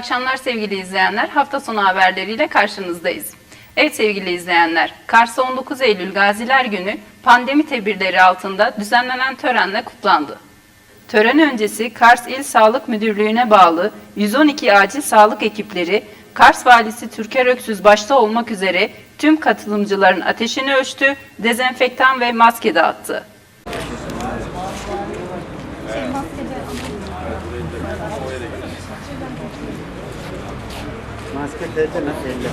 Akşamlar sevgili izleyenler. Hafta sonu haberleriyle karşınızdayız. Evet sevgili izleyenler, Kars'ta 19 Eylül Gaziler Günü pandemi tedbirleri altında düzenlenen törenle kutlandı. Tören öncesi Kars İl Sağlık Müdürlüğü'ne bağlı 112 acil sağlık ekipleri, Kars Valisi Türker Öksüz başta olmak üzere tüm katılımcıların ateşini ölçtü, dezenfektan ve maske dağıttı. Maske tete nasıl elle?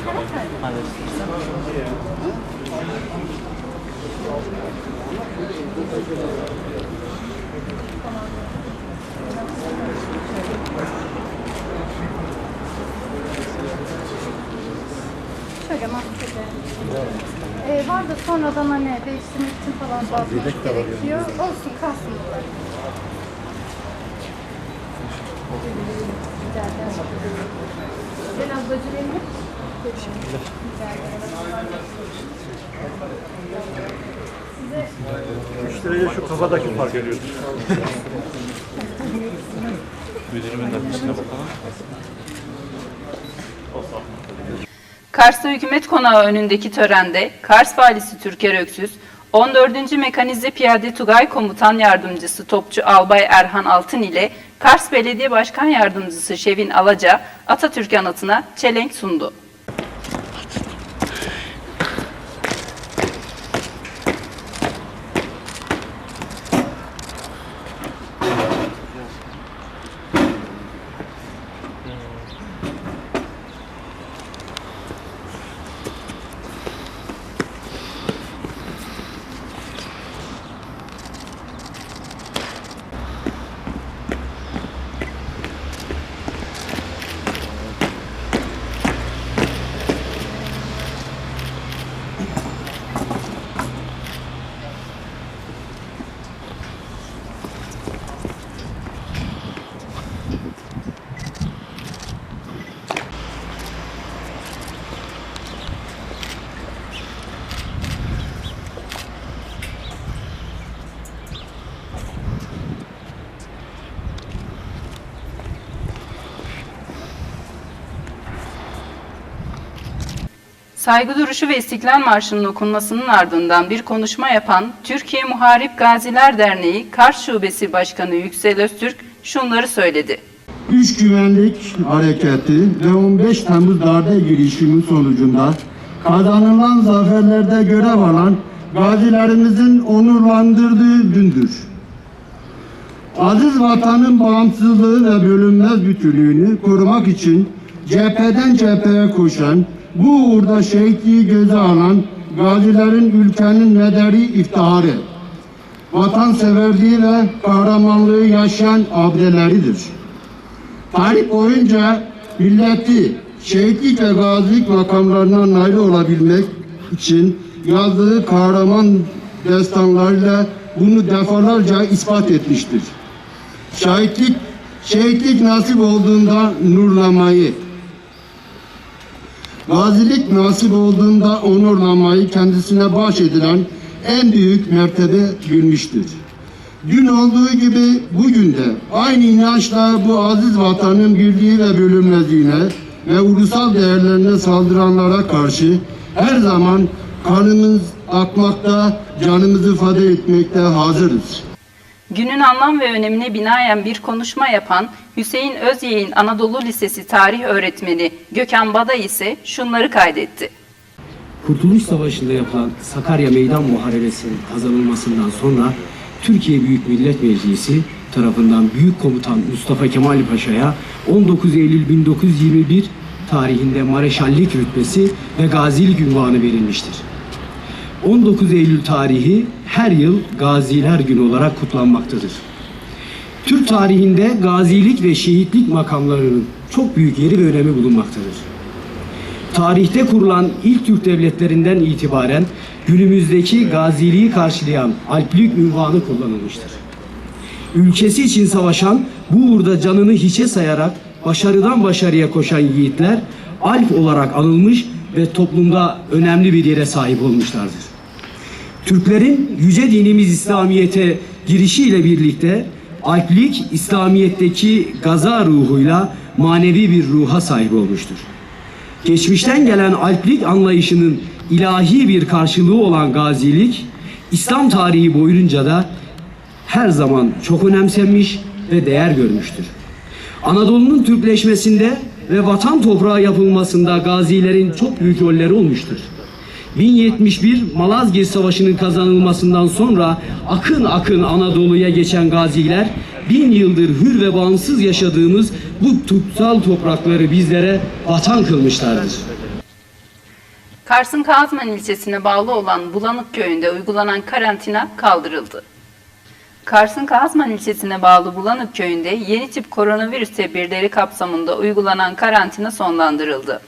Şöyle maskede. Ee, var da sonradan hani değiştirmek için falan basmak gerekiyor. Olsun kalsın. Rica ederim. Ablacığım elini. Rica ederim. Müşteriye şu kafadaki fark ediyordur. Kars'ta hükümet konağı önündeki törende Kars Valisi Türker Öksüz, 14. Mekanize Piyade Tugay Komutan Yardımcısı Topçu Albay Erhan Altın ile Kars Belediye Başkan Yardımcısı Şevin Alaca Atatürk anıtına çelenk sundu. Saygı duruşu ve İstiklal Marşı'nın okunmasının ardından bir konuşma yapan Türkiye Muharip Gaziler Derneği Kars Şubesi Başkanı Yüksel Öztürk şunları söyledi. Üç güvenlik hareketi ve 15 Temmuz darbe girişimi sonucunda kazanılan zaferlerde görev alan gazilerimizin onurlandırdığı gündür. Aziz vatanın bağımsızlığı ve bölünmez bütünlüğünü korumak için cepheden cepheye koşan, bu uğurda şehitliği göze alan gazilerin ülkenin mederi iftiharı, vatanseverliği ve kahramanlığı yaşayan abdeleridir. Tarih boyunca milleti şehitlik ve gazilik makamlarına nail olabilmek için yazdığı kahraman destanlarıyla bunu defalarca ispat etmiştir. Şahitlik, şehitlik nasip olduğunda nurlamayı, gazilik nasip olduğunda onurlamayı kendisine bahşedilen en büyük mertebe bilmiştir. Dün olduğu gibi bugün de aynı inançla bu aziz vatanın birliği ve bölünmezliğine ve ulusal değerlerine saldıranlara karşı her zaman kanımız akmakta, canımızı ifade etmekte hazırız. Günün anlam ve önemine binaen bir konuşma yapan Hüseyin Özyeğin Anadolu Lisesi tarih öğretmeni Gökhan Bada ise şunları kaydetti. Kurtuluş Savaşı'nda yapılan Sakarya Meydan Muharebesi'nin kazanılmasından sonra Türkiye Büyük Millet Meclisi tarafından Büyük Komutan Mustafa Kemal Paşa'ya 19 Eylül 1921 tarihinde Mareşallik rütbesi ve gazilik ünvanı verilmiştir. 19 Eylül tarihi her yıl Gaziler Günü olarak kutlanmaktadır. Türk tarihinde gazilik ve şehitlik makamlarının çok büyük yeri ve önemi bulunmaktadır. Tarihte kurulan ilk Türk devletlerinden itibaren günümüzdeki gaziliği karşılayan alplik ünvanı kullanılmıştır. Ülkesi için savaşan, bu uğurda canını hiçe sayarak başarıdan başarıya koşan yiğitler alp olarak anılmış ve toplumda önemli bir yere sahip olmuşlardır. Türklerin yüce dinimiz İslamiyet'e girişiyle birlikte Alplik, İslamiyet'teki gaza ruhuyla manevi bir ruha sahip olmuştur. Geçmişten gelen alplik anlayışının ilahi bir karşılığı olan gazilik, İslam tarihi boyunca da her zaman çok önemsenmiş ve değer görmüştür. Anadolu'nun Türkleşmesinde ve vatan toprağı yapılmasında gazilerin çok büyük rolleri olmuştur. 1071 Malazgirt Savaşı'nın kazanılmasından sonra akın akın Anadolu'ya geçen gaziler bin yıldır hür ve bağımsız yaşadığımız bu kutsal toprakları bizlere vatan kılmışlardır. Kars'ın Kazman ilçesine bağlı olan Bulanık köyünde uygulanan karantina kaldırıldı. Kars'ın Kazman ilçesine bağlı Bulanık köyünde yeni tip koronavirüs tedbirleri kapsamında uygulanan karantina sonlandırıldı.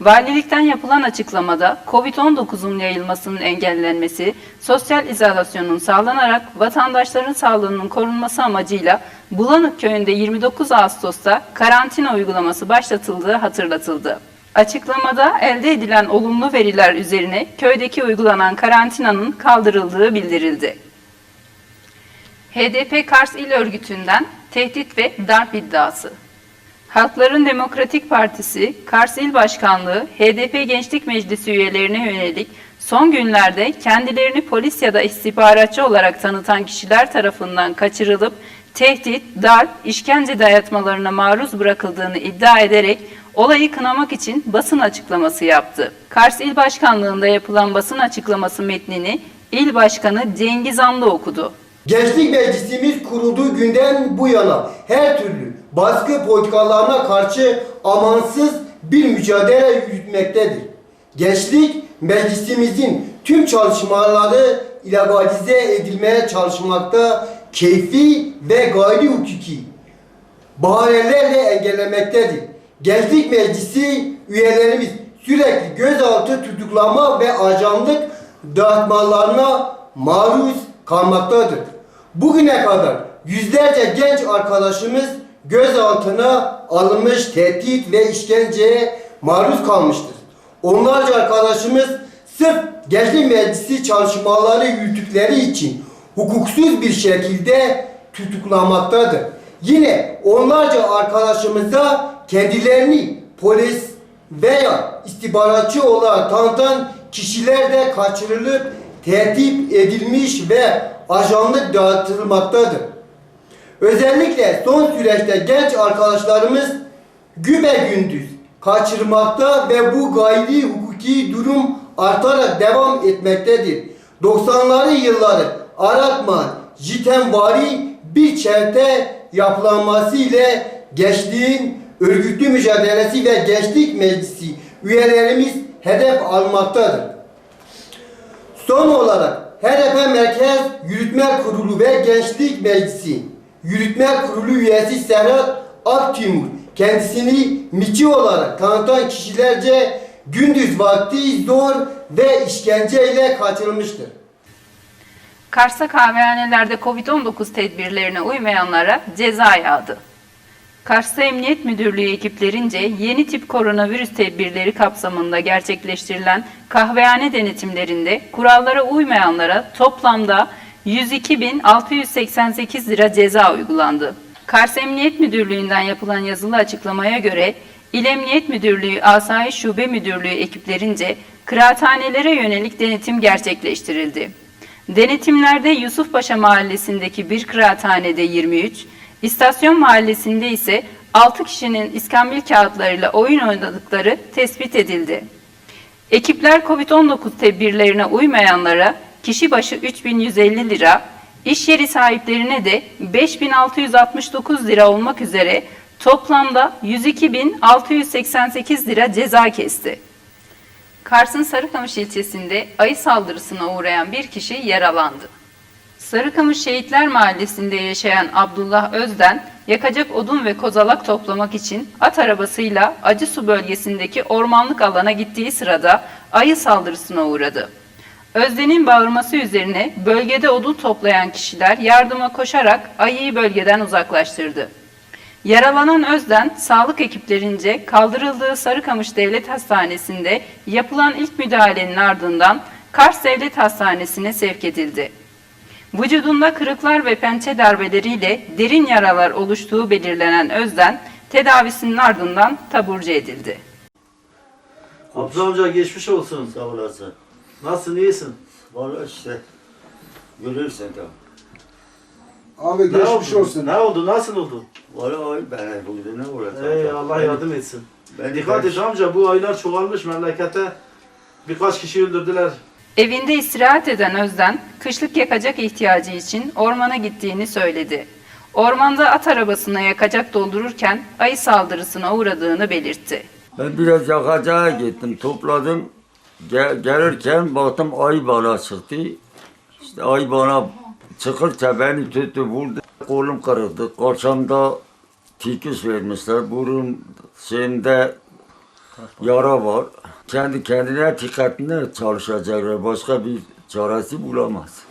Valilikten yapılan açıklamada COVID-19'un yayılmasının engellenmesi, sosyal izolasyonun sağlanarak vatandaşların sağlığının korunması amacıyla Bulanık köyünde 29 Ağustos'ta karantina uygulaması başlatıldığı hatırlatıldı. Açıklamada elde edilen olumlu veriler üzerine köydeki uygulanan karantinanın kaldırıldığı bildirildi. HDP Kars İl Örgütü'nden tehdit ve darp iddiası. Halkların Demokratik Partisi, Kars İl Başkanlığı, HDP Gençlik Meclisi üyelerine yönelik son günlerde kendilerini polis ya da istihbaratçı olarak tanıtan kişiler tarafından kaçırılıp tehdit, darp, işkence dayatmalarına maruz bırakıldığını iddia ederek olayı kınamak için basın açıklaması yaptı. Kars İl Başkanlığı'nda yapılan basın açıklaması metnini İl Başkanı Cengiz Anlı okudu. Gençlik Meclisimiz kurulduğu günden bu yana her türlü baskı politikalarına karşı amansız bir mücadele yürütmektedir. Gençlik Meclisimizin tüm çalışmaları ilegalize edilmeye çalışmakta keyfi ve gayri hukuki bahanelerle engellemektedir. Gençlik Meclisi üyelerimiz sürekli gözaltı tutuklama ve ajanlık dağıtmalarına maruz kalmaktadır. Bugüne kadar yüzlerce genç arkadaşımız gözaltına alınmış, tehdit ve işkenceye maruz kalmıştır. Onlarca arkadaşımız sırf Gençlik Meclisi çalışmaları yürüttükleri için hukuksuz bir şekilde tutuklamaktadır. Yine onlarca arkadaşımız da kendilerini polis veya istihbaratçı olarak tanıtan kişiler de kaçırılıp tehdit edilmiş ve ajanlık dağıtılmaktadır. Özellikle son süreçte genç arkadaşlarımız gübe gündüz kaçırmakta ve bu gayri hukuki durum artarak devam etmektedir. 90'ları yılları aratma, jitenvari bir çete yapılanması ile gençliğin örgütlü mücadelesi ve gençlik meclisi üyelerimiz hedef almaktadır. Son olarak HDP Merkez Yürütme Kurulu ve Gençlik Meclisi Yürütme Kurulu üyesi Serhat Aktimur kendisini miçi olarak tanıtan kişilerce gündüz vakti zor ve işkenceyle kaçırılmıştır. Kars'ta kahvehanelerde Covid-19 tedbirlerine uymayanlara ceza yağdı. Kars'ta Emniyet Müdürlüğü ekiplerince yeni tip koronavirüs tedbirleri kapsamında gerçekleştirilen kahvehane denetimlerinde kurallara uymayanlara toplamda 102.688 lira ceza uygulandı. Kars Emniyet Müdürlüğü'nden yapılan yazılı açıklamaya göre İl Emniyet Müdürlüğü Asayiş Şube Müdürlüğü ekiplerince kıraathanelere yönelik denetim gerçekleştirildi. Denetimlerde Yusufpaşa Mahallesi'ndeki bir kıraathanede 23, İstasyon Mahallesi'nde ise 6 kişinin iskambil kağıtlarıyla oyun oynadıkları tespit edildi. Ekipler COVID-19 tedbirlerine uymayanlara kişi başı 3150 lira, iş yeri sahiplerine de 5669 lira olmak üzere toplamda 102.688 lira ceza kesti. Kars'ın Sarıkamış ilçesinde ayı saldırısına uğrayan bir kişi yaralandı. Sarıkamış Şehitler Mahallesi'nde yaşayan Abdullah Özden, yakacak odun ve kozalak toplamak için at arabasıyla Acısu bölgesindeki ormanlık alana gittiği sırada ayı saldırısına uğradı. Özden'in bağırması üzerine bölgede odun toplayan kişiler yardıma koşarak ayıyı bölgeden uzaklaştırdı. Yaralanan Özden, sağlık ekiplerince kaldırıldığı Sarıkamış Devlet Hastanesi'nde yapılan ilk müdahalenin ardından Kars Devlet Hastanesi'ne sevk edildi. Vücudunda kırıklar ve pençe darbeleriyle derin yaralar oluştuğu belirlenen Özden, tedavisinin ardından taburcu edildi. Abdullah amca geçmiş olsun. Sağ. Nasılsın, iyisin? Vallahi işte görürsün de. Abi Ne geçmiş oldu? olsun. Ne oldu, nasıl oldu? Vallahi ben bugün ne olacak? Ey Allah yardım etsin. Ben Dikkat et amca, bu aylar çoğalmış memlekette. Birkaç kişi öldürdüler. Evinde istirahat eden Özden, kışlık yakacak ihtiyacı için ormana gittiğini söyledi. Ormanda at arabasına yakacak doldururken ayı saldırısına uğradığını belirtti. Ben biraz yakacağa gittim, topladım. Gel- gelirken baktım ay bana çıktı. İşte ay bana çıkırsa beni tuttu, vurdu. Kolum kırıldı. Karşımda tikus vermişler. Burun şeyinde yara var. Kendi kendine dikkatine çalışacaklar. Başka bir çaresi bulamaz.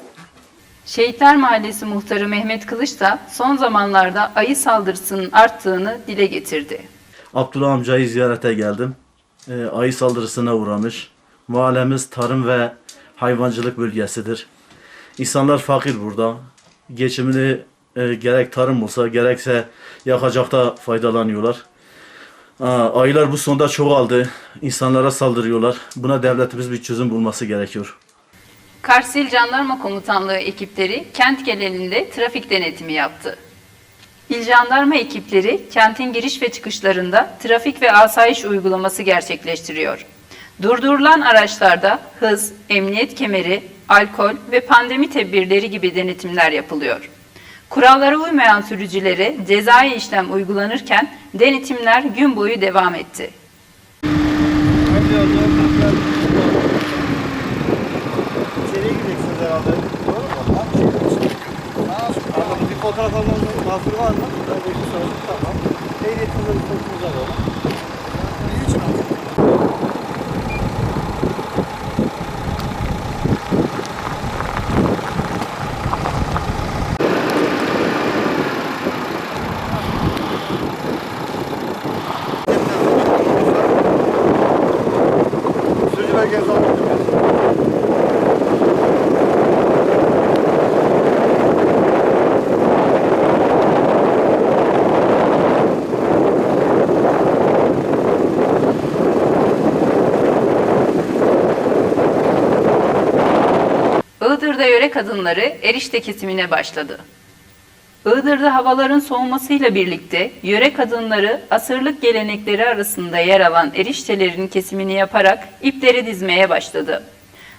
Şehitler Mahallesi muhtarı Mehmet Kılıç da son zamanlarda ayı saldırısının arttığını dile getirdi. Abdullah amcayı ziyarete geldim. Ee, ayı saldırısına uğramış. Mahallemiz tarım ve hayvancılık bölgesidir. İnsanlar fakir burada. Geçimini e, gerek tarım olsa gerekse yakacakta faydalanıyorlar. Aa, ayılar bu sonda çoğaldı. İnsanlara saldırıyorlar. Buna devletimiz bir çözüm bulması gerekiyor. Karsil Jandarma Komutanlığı ekipleri kent genelinde trafik denetimi yaptı. İl Jandarma ekipleri kentin giriş ve çıkışlarında trafik ve asayiş uygulaması gerçekleştiriyor. Durdurulan araçlarda hız, emniyet kemeri, alkol ve pandemi tedbirleri gibi denetimler yapılıyor. Kurallara uymayan sürücülere cezai işlem uygulanırken denetimler gün boyu devam etti. İçeriye gideceksiniz herhalde. Anladım. Bir fotoğraf almanızın mahsuru var mı? Ben de işte sordum. Tamam. Ehliyetinizi bir fotoğrafınızı Aldım. Iğdır'da yöre kadınları erişte kesimine başladı. Iğdır'da havaların soğumasıyla birlikte yöre kadınları asırlık gelenekleri arasında yer alan eriştelerin kesimini yaparak ipleri dizmeye başladı.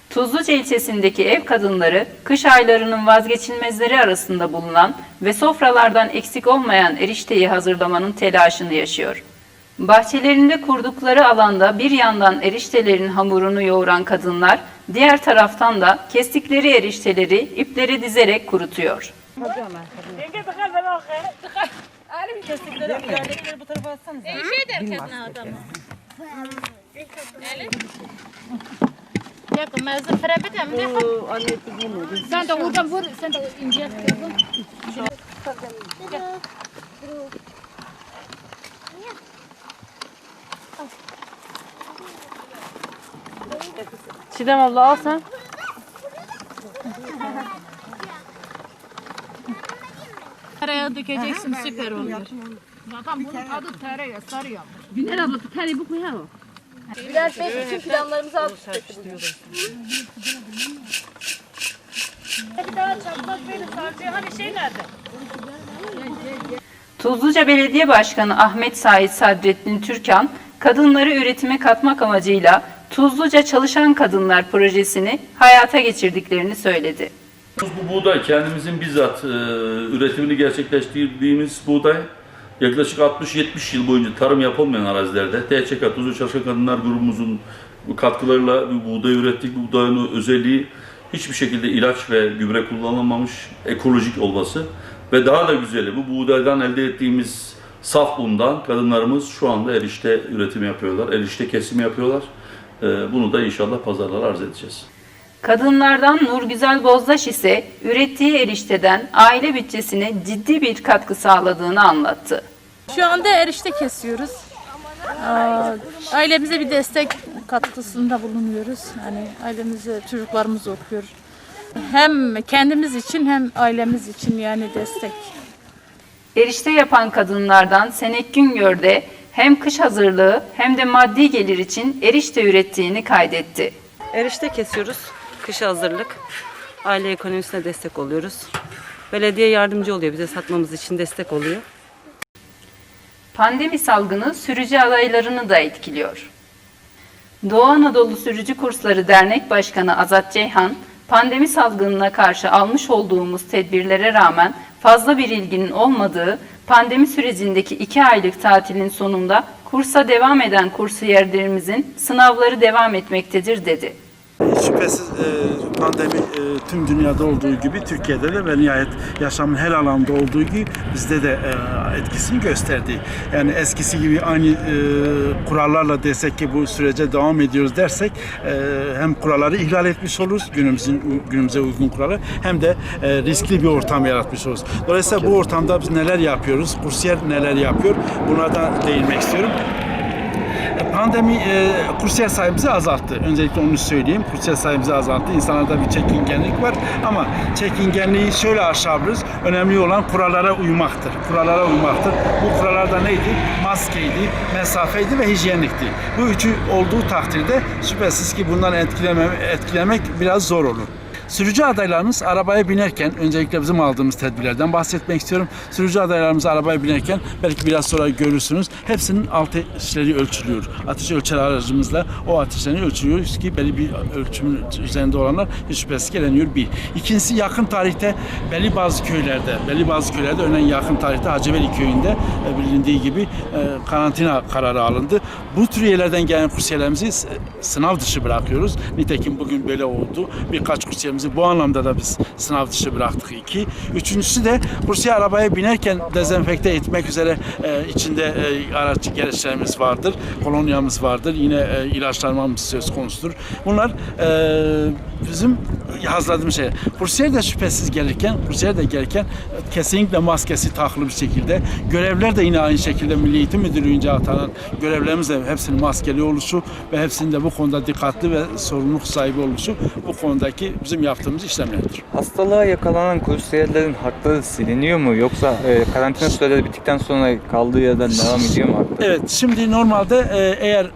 Tuzluca ilçesindeki ev kadınları kış aylarının vazgeçilmezleri arasında bulunan ve sofralardan eksik olmayan erişteyi hazırlamanın telaşını yaşıyor. Bahçelerinde kurdukları alanda bir yandan eriştelerin hamurunu yoğuran kadınlar, diğer taraftan da kestikleri erişteleri ipleri dizerek kurutuyor. Yakın mezun mi? De? Sen de oradan vur, sen de ince. Çiğdem abla al sen. Tereyağı dökeceksin süper oluyor. Zaten bunun adı tereyağı, sarıyor. Güner abla tane bu koyar o. Bülent Bey bütün planlarımızı alt üst etti. Bir daha çakmak verin, sarcıya hani şey nerede? Tuzluca Belediye Başkanı Ahmet Sait Sadrettin Türkan, kadınları üretime katmak amacıyla Tuzluca Çalışan Kadınlar projesini hayata geçirdiklerini söyledi. Bu buğday kendimizin bizzat e, üretimini gerçekleştirdiğimiz buğday yaklaşık 60-70 yıl boyunca tarım yapılmayan arazilerde TÇK Tuzlu Çalışan Kadınlar grubumuzun bu katkılarıyla bir buğday ürettik. Bu buğdayın özelliği hiçbir şekilde ilaç ve gübre kullanılmamış ekolojik olması ve daha da güzeli bu buğdaydan elde ettiğimiz saf undan kadınlarımız şu anda erişte üretimi yapıyorlar, erişte kesimi yapıyorlar. E, bunu da inşallah pazarlara arz edeceğiz. Kadınlardan Nurgüzel Bozdaş ise ürettiği erişteden aile bütçesine ciddi bir katkı sağladığını anlattı. Şu anda erişte kesiyoruz. Ailemize bir destek katkısında bulunuyoruz. Yani ailemize çocuklarımız okuyor. Hem kendimiz için hem ailemiz için yani destek. Erişte yapan kadınlardan Senek Güngör de hem kış hazırlığı hem de maddi gelir için erişte ürettiğini kaydetti. Erişte kesiyoruz. Kışa hazırlık. Aile ekonomisine destek oluyoruz. Belediye yardımcı oluyor. Bize satmamız için destek oluyor. Pandemi salgını sürücü adaylarını da etkiliyor. Doğu Anadolu Sürücü Kursları Dernek Başkanı Azat Ceyhan, pandemi salgınına karşı almış olduğumuz tedbirlere rağmen fazla bir ilginin olmadığı pandemi sürecindeki iki aylık tatilin sonunda kursa devam eden kursiyerlerimizin sınavları devam etmektedir dedi. Şüphesiz e, pandemi e, tüm dünyada olduğu gibi Türkiye'de de ve nihayet yaşamın her alanda olduğu gibi bizde de e, etkisini gösterdi. Yani eskisi gibi aynı e, kurallarla desek ki bu sürece devam ediyoruz dersek e, hem kuralları ihlal etmiş oluruz günümüzün günümüze uygun kuralları hem de e, riskli bir ortam yaratmış oluruz. Dolayısıyla bu ortamda biz neler yapıyoruz? Kursiyer neler yapıyor? Buna da değinmek istiyorum. Pandemi e, kursiyer sayımızı azalttı. Öncelikle onu söyleyeyim. Kursiyer sayımızı azalttı. İnsanlarda bir çekingenlik var ama çekingenliği şöyle aşabiliriz. Önemli olan kurallara uymaktır. Kurallara uymaktır. Bu kurallarda neydi? Maskeydi, mesafeydi ve hijyenlikti. Bu üçü olduğu takdirde şüphesiz ki bundan etkileme, etkilemek biraz zor olur. Sürücü adaylarımız arabaya binerken öncelikle bizim aldığımız tedbirlerden bahsetmek istiyorum. Sürücü adaylarımız arabaya binerken belki biraz sonra görürsünüz. Hepsinin ateşleri ölçülüyor. Ateş ölçer aracımızla o ateşlerini ölçüyoruz ki belli bir ölçümün üzerinde olanlar hiç şüphesiz geleniyor bir. İkincisi yakın tarihte belli bazı köylerde, belli bazı köylerde örneğin yakın tarihte Hacıveli köyünde e, bilindiği gibi e, karantina kararı alındı. Bu tür yerlerden gelen kursiyerlerimizi s- sınav dışı bırakıyoruz. Nitekim bugün böyle oldu. Birkaç kursiyerimizi bu anlamda da biz sınav dışı bıraktık iki. Üçüncüsü de kursiyer arabaya binerken dezenfekte etmek üzere e, içinde e, araç gereçlerimiz vardır. Kolonyamız vardır. Yine e, ilaçlanmamız söz konusudur. Bunlar e, bizim hazırladığımız şey. Kursiyer de şüphesiz gelirken, kursiyer de gelirken e, kesinlikle maskesi takılı bir şekilde. Görevler de yine aynı şekilde Milli Eğitim Müdürlüğü'nce atanan görevlerimiz de hepsinin maskeli oluşu ve hepsinin de bu konuda dikkatli ve sorumluluk sahibi oluşu bu konudaki bizim yaptığımız işlemlerdir. Hastalığa yakalanan kursiyerlerin hakları siliniyor mu yoksa e, karantina süreleri bittikten sonra kaldığı yerden devam ediyor mu hakları? Evet, şimdi normalde e, eğer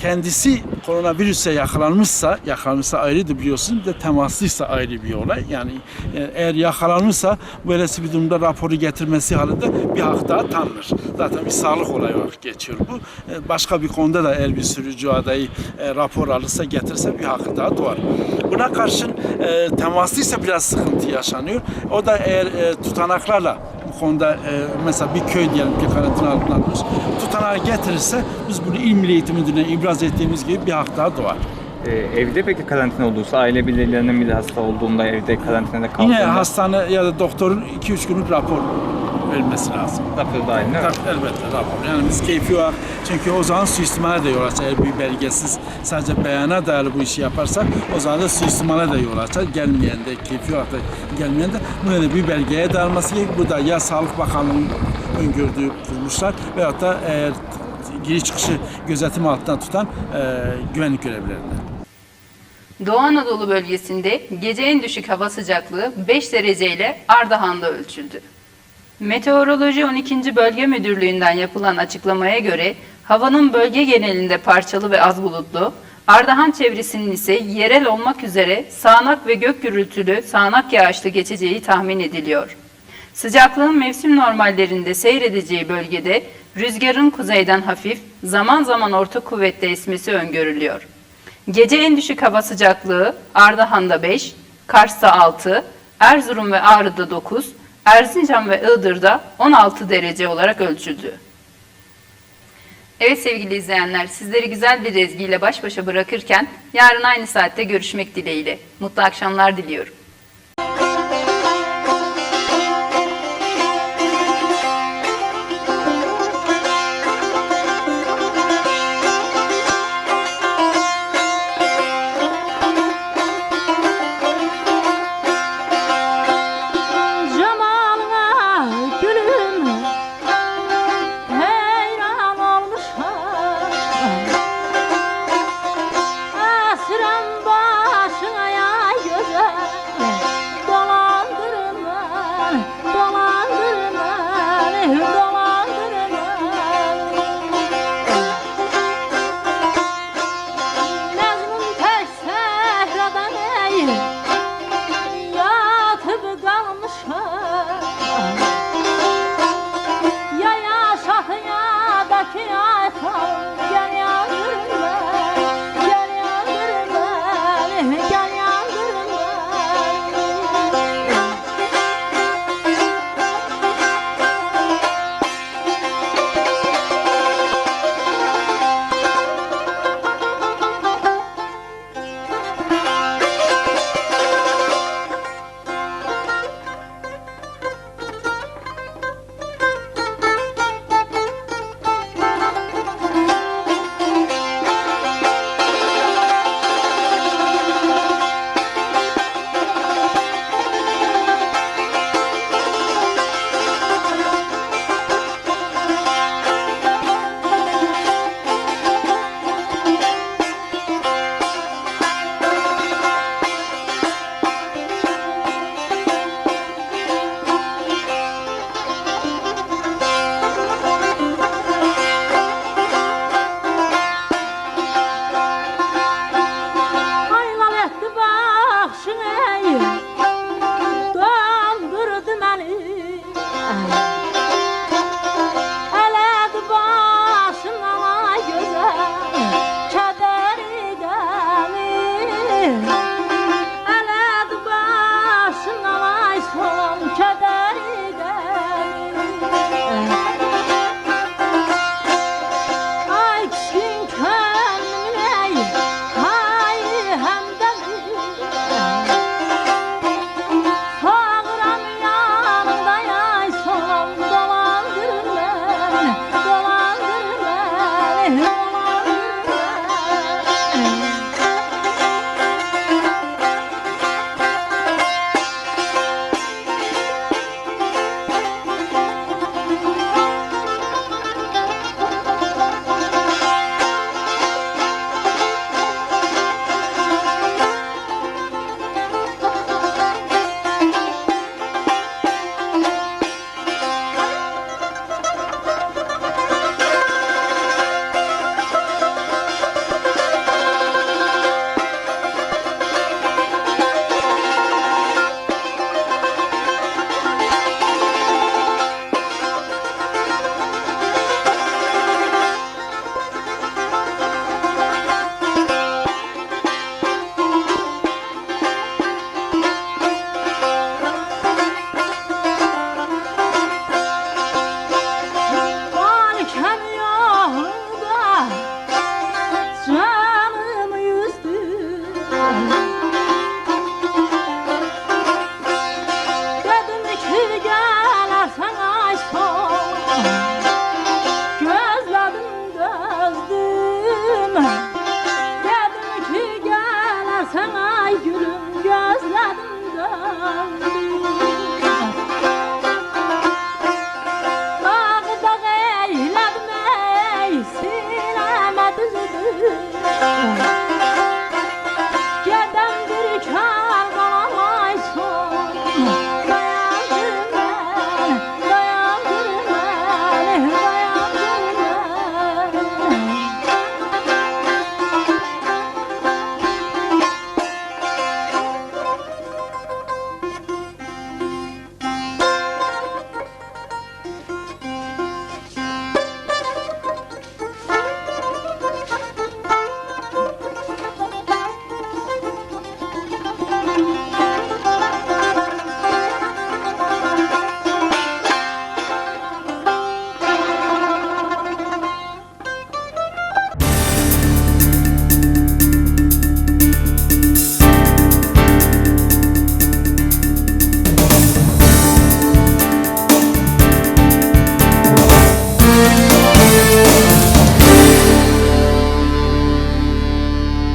kendisi koronavirüse yakalanmışsa, yakalanmışsa ayrıdır biliyorsun, bir de temaslıysa ayrı bir olay. Yani e, eğer yakalanmışsa böylesi bir durumda raporu getirmesi halinde bir hak daha tanınır. Zaten bir sağlık olayı olarak geçiyor bu. E, başka bir konuda da eğer bir sürücü adayı e, rapor alırsa getirse bir hakkı daha doğar. Buna karşın temaslıysa biraz sıkıntı yaşanıyor. O da eğer tutanaklarla bu konuda e, mesela bir köy diyelim ki karantina altına almış. Tutanağı getirirse biz bunu İl Milli Eğitim Müdürlüğü'ne ibraz ettiğimiz gibi bir hak daha doğar. E, evde peki karantina olduysa aile bireylerinin bile hasta olduğunda evde karantinada kaldığında Yine hastane ya da doktorun 2-3 günlük rapor vermesi lazım. rapor dahil değil mi? Tabii, elbette rapor. Yani biz keyfi olarak çünkü o zaman suistimale de yol açar. Eğer bir belgesiz sadece beyana dayalı bu işi yaparsak o zaman da suistimale de yol açar. Gelmeyen de keyfi olarak da gelmeyen de bu nedenle bir belgeye dağılması gerekir. Bu da ya Sağlık Bakanlığı'nın öngördüğü kuruluşlar veyahut da eğer giriş çıkışı gözetim altında tutan e, güvenlik görevlilerinden. Doğu Anadolu bölgesinde gece en düşük hava sıcaklığı 5 derece ile Ardahan'da ölçüldü. Meteoroloji 12. Bölge Müdürlüğü'nden yapılan açıklamaya göre havanın bölge genelinde parçalı ve az bulutlu, Ardahan çevresinin ise yerel olmak üzere sağanak ve gök gürültülü sağanak yağışlı geçeceği tahmin ediliyor. Sıcaklığın mevsim normallerinde seyredeceği bölgede rüzgarın kuzeyden hafif, zaman zaman orta kuvvetle esmesi öngörülüyor. Gece en düşük hava sıcaklığı Ardahan'da 5, Kars'ta 6, Erzurum ve Ağrı'da 9, Erzincan ve Iğdır'da 16 derece olarak ölçüldü. Evet sevgili izleyenler, sizleri güzel bir ezgiyle baş başa bırakırken yarın aynı saatte görüşmek dileğiyle. Mutlu akşamlar diliyorum.